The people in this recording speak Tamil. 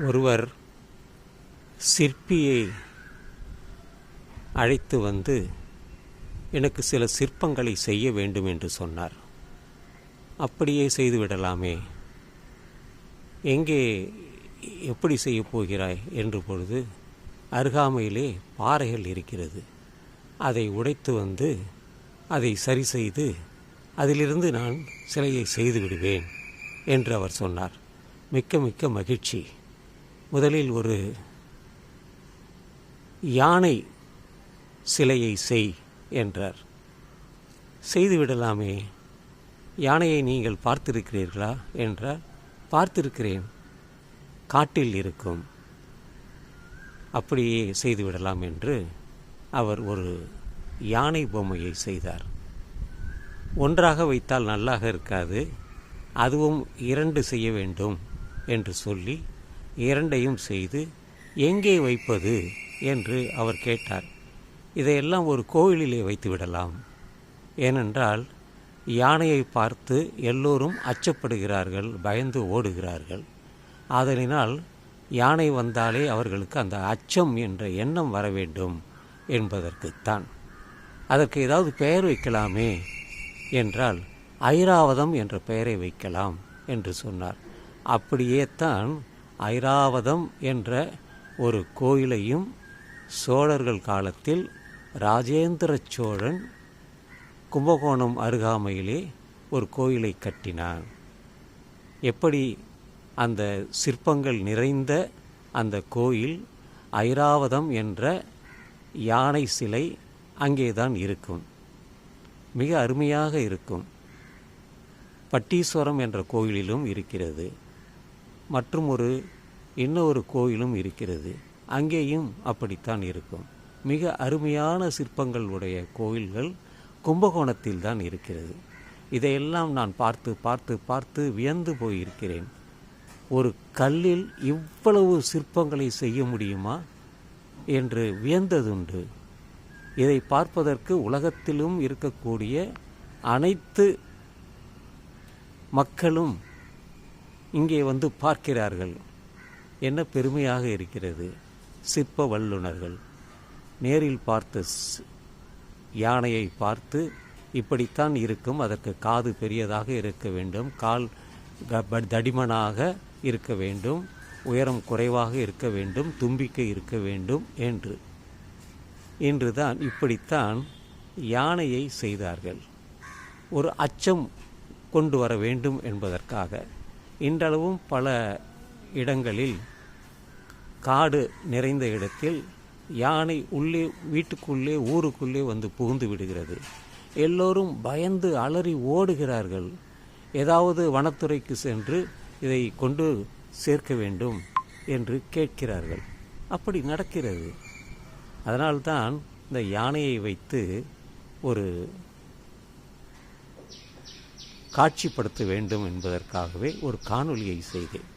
ஒருவர் சிற்பியை அழைத்து வந்து எனக்கு சில சிற்பங்களை செய்ய வேண்டும் என்று சொன்னார். அப்படியே செய்துவிடலாமே எங்கே எப்படி செய்யப் போகிறாய்? என்று பொழுது அருகாமையிலே பாறைகள் இருக்கிறது. அதை உடைத்து வந்து அதை சரி செய்து அதிலிருந்து நான் சிலையை செய்து விடுவேன் என்று அவர் சொன்னார். மிக்க மிக்க மகிழ்ச்சி. முதலில் ஒரு யானை சிலையை செய் என்றார். செய்துவிடலாமே யானையை நீங்கள் பார்த்திருக்கிறீர்களா என்றார். பார்த்திருக்கிறேன் காட்டில் இருக்கும். அப்படியே செய்துவிடலாம் என்று அவர் ஒரு யானை பொம்மையை செய்தார். ஒன்றாக வைத்தால் நல்லாக இருக்காது அதுவும் இரண்டு செய்ய வேண்டும் என்று சொல்லி இரண்டையும் செய்து எங்கே வைப்பது என்று அவர் கேட்டார். இதையெல்லாம் ஒரு கோவிலிலே வைத்து விடலாம் ஏனென்றால் யானையை பார்த்து எல்லோரும் அச்சப்படுகிறார்கள் பயந்து ஓடுகிறார்கள். ஆதலினால் யானை வந்தாலே அவர்களுக்கு அந்த அச்சம் என்ற எண்ணம் வர வேண்டும் என்பதற்குத்தான். அதற்கு ஏதாவது பெயர் வைக்கலாமே என்றால் ஐராவதம் என்ற பெயரை வைக்கலாம் என்று சொன்னார். அப்படியே தான் ஐராவதம் என்ற ஒரு கோயிலையும் சோழர்கள் காலத்தில் ராஜேந்திர சோழன் கும்பகோணம் அருகாமையிலே ஒரு கோயிலை கட்டினான். எப்படி அந்த சிற்பங்கள் நிறைந்த அந்த கோயில் ஐராவதம் என்ற யானை சிலை அங்கேதான் இருக்கும். மிக அருமையாக இருக்கும். பட்டீஸ்வரம் என்ற கோயிலிலும் இருக்கிறது. மற்றும் ஒரு இன்னொரு கோயிலும் இருக்கிறது. அங்கேயும் அப்படித்தான் இருக்கும். மிக அருமையான சிற்பங்கள் உடைய கோயில்கள் கும்பகோணத்தில் தான் இருக்கிறது. இதையெல்லாம் நான் பார்த்து பார்த்து பார்த்து வியந்து போயிருக்கிறேன். ஒரு கல்லில் இவ்வளவு சிற்பங்களை செய்ய முடியுமா என்று வியந்ததுண்டு. இதை பார்ப்பதற்கு உலகத்திலும் இருக்கக்கூடிய அனைத்து மக்களும் இங்கே வந்து பார்க்கிறார்கள். என்ன பெருமையாக இருக்கிறது. சிற்ப வல்லுனர்கள் நேரில் பார்த்த யானையை பார்த்து இப்படித்தான் இருக்கும். அதற்கு காது பெரியதாக இருக்க வேண்டும். கால் தடிமனாக இருக்க வேண்டும். உயரம் குறைவாக இருக்க வேண்டும். தும்பிக்கை இருக்க வேண்டும் என்று. இன்றுதான் இப்படித்தான் யானையை செய்தார்கள். ஒரு அச்சம் கொண்டு வர வேண்டும் என்பதற்காக. இன்றளவும் பல இடங்களில் காடு நிறைந்த இடத்தில் யானை உள்ளே வீட்டுக்குள்ளே ஊருக்குள்ளே வந்து புகுந்து விடுகிறது. எல்லோரும் பயந்து அலறி ஓடுகிறார்கள். ஏதாவது வனத்துறைக்கு சென்று இதை கொண்டு சேர்க்க வேண்டும் என்று கேட்கிறார்கள். அப்படி நடக்கிறது. அதனால்தான் இந்த யானையை வைத்து ஒரு காட்சிப்படுத்த வேண்டும் என்பதற்காகவே ஒரு காணொலியை செய்தேன்.